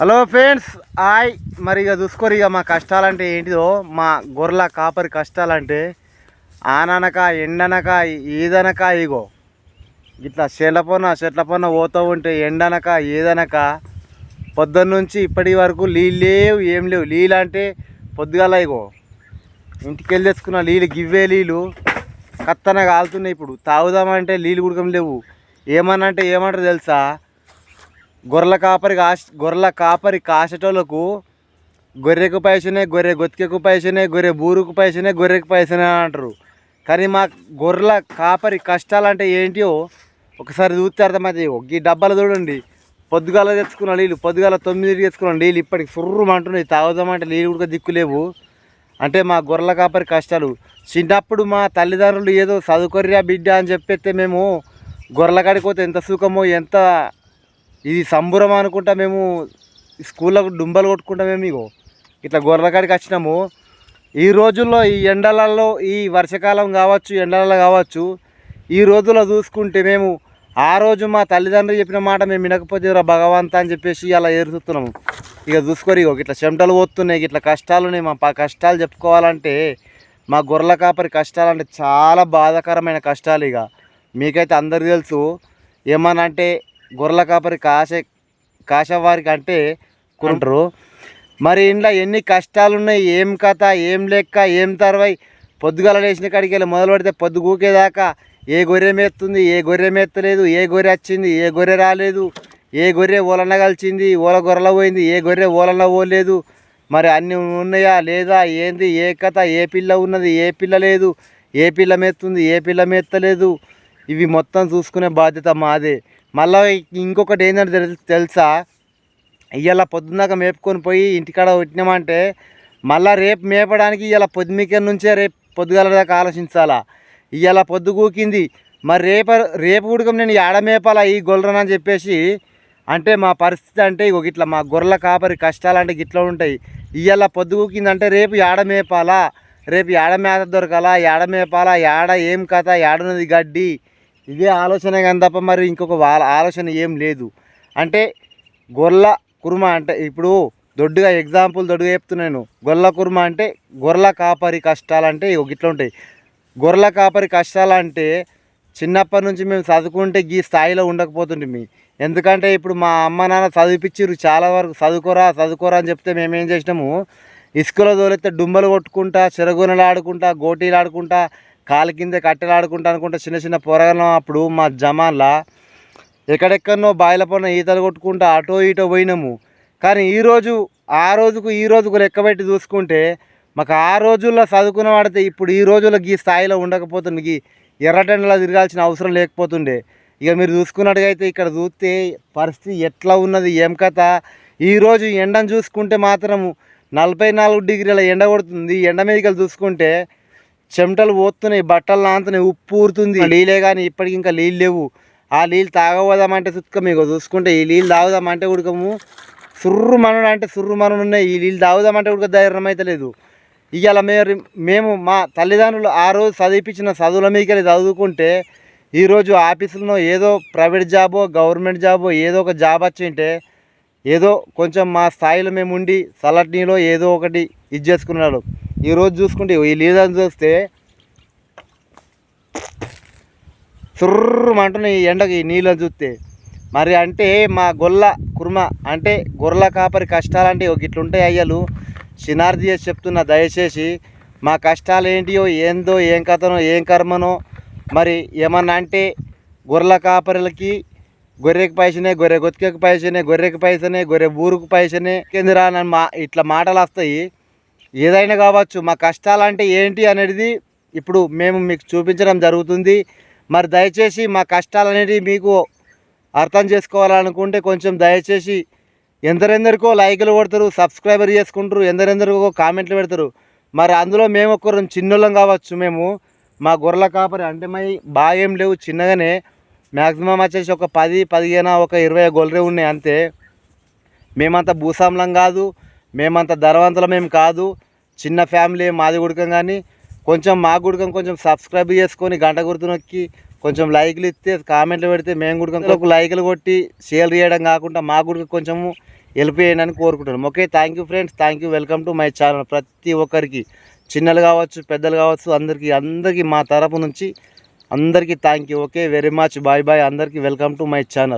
Hello friends hi. మరి ఇక చూసుకోరు ఇక మా కష్టాలంటే ఏంటిదో మా గొర్రెల కాపరి కష్టాలంటే ఆననక ఎండనక ఏదనక ఇగో. ఇట్లా చెట్ల పొన్న చెట్ల పొన్న పోతూ ఉంటే ఎండనక ఏదనక పొద్దున్నుంచి ఇప్పటి వరకు నీళ్ళు లేవు ఏం లేవు. నీళ్ళు అంటే పొద్దుగాల ఇగో ఇంటికి వెళ్ళి తెచ్చుకున్న నీళ్ళు గివ్వే నీళ్ళు కత్తన కాలుతున్నాయి ఇప్పుడు. తాగుదామంటే నీళ్ళు కుడకం లేవు. ఏమన్నంటే ఏమంటారు తెలుసా? గొర్రెల కాపరి కాశ గొర్రెల కాపరి కాసేటోళ్ళకు గొర్రెకు పైసనే గొర్రె గొత్తికెకు పైసనే గొర్రె బూరుకు పైసనే గొర్రెకు పైసనే అంటారు. కానీ మా గొర్రెల కాపరి కష్టాలు అంటే ఏంటియో ఒకసారి చూస్తే అర్థమవుతాయి. ఈ డబ్బాలు చూడండి. పొద్దుగాల తెచ్చుకున్న నీళ్ళు పొద్దుగాల తొమ్మిదికి తెచ్చుకున్న నీళ్ళు ఇప్పటికి సుర్రుమంటున్నాయి తాగుదామంటే నీళ్ళు కూడా దిక్కులేవు. అంటే మా గొర్రెల కాపరి కష్టాలు. చిన్నప్పుడు మా తల్లిదండ్రులు ఏదో చదువుకొర్రా బిడ్డ అని చెప్పేస్తే మేము గొర్రెల కాడికి పోతే ఎంత సుఖమో ఎంత ఇది సంబురం అనుకుంటా మేము స్కూల్లో డుంబలు కొట్టుకుంటా మేము ఇగో. ఇట్లా గొర్రెల కాడికి వచ్చినాము. ఈ రోజుల్లో ఈ ఎండలలో ఈ వర్షాకాలం కావచ్చు ఎండలలో కావచ్చు ఈ రోజుల్లో చూసుకుంటే మేము ఆ రోజు మా తల్లిదండ్రులు చెప్పిన మాట మేము వినకపోతే రా భగవంత అని చెప్పేసి అలా ఏరుతున్నాము ఇక చూసుకొని ఇగో ఇట్లా చెమటలు పోతున్నాయి ఇట్లా కష్టాలు ఉన్నాయి. మా పా కష్టాలు చెప్పుకోవాలంటే మా గొర్రెల కాపరి కష్టాలు అంటే చాలా బాధాకరమైన కష్టాలు ఇక. మీకైతే అందరికీ తెలుసు. ఏమన్నా అంటే గొర్రెల కాపరి కాసే కాసేవారికి అంటే కొంటారు. మరి ఇంట్లో ఎన్ని కష్టాలు ఉన్నాయి ఏం కథ ఏం లెక్క ఏం తర్వాయి? పొద్దుగల లేచిన కాడికి వెళ్ళి మొదలు పెడితే పొద్దు గూకేదాకా ఏ గొర్రె మేస్తుంది ఏ గొర్రె మేత్తలేదు ఏ గొర్రె వచ్చింది ఏ గొర్రె రాలేదు ఏ గొర్రె ఓలన్న కలిసింది ఓల గొర్రెల పోయింది ఏ గొర్రె ఓలన్న పోలేదు. మరి అన్నీ ఉన్నాయా లేదా ఏంది ఏ కథ ఏ పిల్ల ఉన్నది ఏ పిల్ల లేదు ఏ పిల్ల మెత్తుంది ఏ పిల్ల మెత్తలేదు. ఇవి మొత్తం చూసుకునే బాధ్యత మాదే. మళ్ళీ ఇంకొకటి ఏంటంటే తెలు- తెలుసా? ఇవాళ పొద్దున్నాక మేపుకొని పోయి ఇంటికాడ పెట్టినామంటే మళ్ళా రేపు మేపడానికి ఇవాళ పొద్దుమిక నుంచే రేపు పొద్దుగాల దాకా ఆలోచించాలా? ఇవాళ పొద్దు కూకింది. మరి రేపు రేపు కూడా నేను ఆడ మేపాలా ఈ గొర్రెనని చెప్పేసి అంటే మా పరిస్థితి అంటే ఇగో ఇట్లా మా గొర్రెల కాపరి కష్టాలు అంటే గిట్లా ఉంటాయి. ఇవాళ పొద్దు కూకింది అంటే రేపు ఆడ మేపాలా? రేపు ఆడ మేత దొరకాలా? ఆడ మేపాలా? ఆడ ఏం కథ? ఆడున్నది గడ్డి? ఇదే ఆలోచన కానీ తప్ప మరి ఇంకొక ఆలోచన ఏం లేదు. అంటే గొర్ల కుర్మ అంటే ఇప్పుడు దొడ్డుగా ఎగ్జాంపుల్ దొడ్డుగా చెప్తున్నాను గొర్ల కుర్మ అంటే గొర్ల కాపరి కష్టాలు అంటే ఇగో ఉంటాయి. గొర్ల కాపరి కష్టాలు అంటే చిన్నప్పటి నుంచి మేము చదువుకుంటే ఈ స్థాయిలో ఉండకపోతుంటే ఎందుకంటే ఇప్పుడు మా అమ్మ నాన్న చదివిపించారు చాలా వరకు చదువుకోరా చదువుకోరా అని చెప్తే మేము ఏం చేసినాము? ఇసుకలో తోలితే డుమ్మలు కొట్టుకుంటా చెరగొనలు ఆడుకుంటా గోటీలు ఆడుకుంటా కాలు కింద కట్టెలు ఆడుకుంటా అనుకుంటా చిన్న చిన్న పొరగలం అప్పుడు మా జమాన్లా ఎక్కడెక్కడనో బాయిల పైన ఈతలు కొట్టుకుంటా అటో ఇటో పోయినాము. కానీ ఈరోజు ఆ రోజుకు ఈ రోజుకు లెక్కబెట్టి చూసుకుంటే మాకు ఆ రోజుల్లో చదువుకున్న వాడితే ఇప్పుడు ఈ రోజుల్లో ఈ స్థాయిలో ఉండకపోతుంది ఈ ఎర్రటెండలో తిరగాల్సిన అవసరం లేకపోతుండే. ఇక మీరు చూసుకున్నట్టుగైతే ఇక్కడ చూస్తే పరిస్థితి ఎట్లా ఉన్నది ఏం కథ? ఈరోజు ఎండను చూసుకుంటే మాత్రం నలభై నాలుగు డిగ్రీల ఎండ కొడుతుంది. ఎండ మీదకి చూసుకుంటే చెమటలు పోతున్నాయి బట్టలు నాంతున్నాయి ఉప్పు ఊరుతుంది. నీళ్ళే కానీ ఇప్పటికి ఇంకా నీళ్ళు లేవు. ఆ నీళ్ళు తాగబోదామంటే సుక్క మీకు చూసుకుంటే ఈ నీళ్ళు తాగుదామంటే ఉడకము సుర్రు మనుడు అంటే సుర్రు మనుడు ఉన్నాయి. ఈ నీళ్ళు తాగుదామంటే ఉడక ధైర్యం అయితే లేదు. ఇవాళ మేము మేము మా తల్లిదండ్రులు ఆ రోజు చదివిపించిన చదువుల మీదకి చదువుకుంటే ఈరోజు ఆఫీసులో ఏదో ప్రైవేట్ జాబో గవర్నమెంట్ జాబో ఏదో ఒక జాబ్ వచ్చింటే ఏదో కొంచెం మా స్థాయిలో మేము ఉండి చల్లటి నీలో ఏదో ఒకటి ఇది చేసుకున్నాడు. ఈరోజు చూసుకుంటే ఈ లీజన్ చూస్తే సుర్రమంటున్నాయి ఈ ఎండకి ఈ నీళ్ళని చూస్తే. మరి అంటే మా గొల్ల కుర్మ అంటే గొర్రెల కాపరి కష్టాలంటే ఒక ఇట్లుంటాయి అయ్యలు. సినార్జీ చేసి చెప్తున్నా దయచేసి మా కష్టాలు ఏంటియో ఏందో ఏం కథనో ఏం కర్మనో మరి ఏమన్నా అంటే గొర్రెల కాపరులకి గొర్రెకి పైసనే గొర్రె గొత్తికి పైసనే గొర్రెకి పైసనే గొర్రె బూరుకు పైసనే కింద అని మా ఇట్లా మాటలు వస్తాయి. ఏదైనా కావచ్చు మా కష్టాలంటే ఏంటి అనేది ఇప్పుడు మేము మీకు చూపించడం జరుగుతుంది. మరి దయచేసి మా కష్టాలు అనేవి మీకు అర్థం చేసుకోవాలనుకుంటే కొంచెం దయచేసి ఎందరెందరికో లైకులు కొడతారు సబ్స్క్రైబర్ చేసుకుంటారు ఎందరెందరికో కామెంట్లు పెడతారు. మరి అందులో మేము ఒక్కరు చిన్నోళ్ళం కావచ్చు మేము. మా గొర్రెల కాపరి అంటే మై బాగా ఏం లేవు చిన్నగానే. మ్యాక్సిమం వచ్చేసి ఒక పది పదిహేను ఒక ఇరవై గొర్రె ఉన్నాయి అంతే. మేమంతా భూసాంలం కాదు. మేమంత ధనవంతులం మేము కాదు. చిన్న ఫ్యామిలీ మాది గుడకం కానీ కొంచెం మా గుడకం కొంచెం సబ్స్క్రైబ్ చేసుకొని గంట గుర్తు నొక్కి కొంచెం లైక్లు ఇస్తే కామెంట్లు పెడితే మేము గుడకం లైక్లు కొట్టి షేర్ చేయడం కాకుండా మా గుడికి కొంచెము హెల్ప్ చేయండి అని కోరుకుంటున్నాం. Okay thank you friends thank you welcome to my channel ప్రతి ఒక్కరికి చిన్నలు కావచ్చు పెద్దలు కావచ్చు అందరికీ అందరికీ మా తరపు నుంచి అందరికీ thank you okay very much bye bye అందరికీ వెల్కమ్ టు మై ఛానల్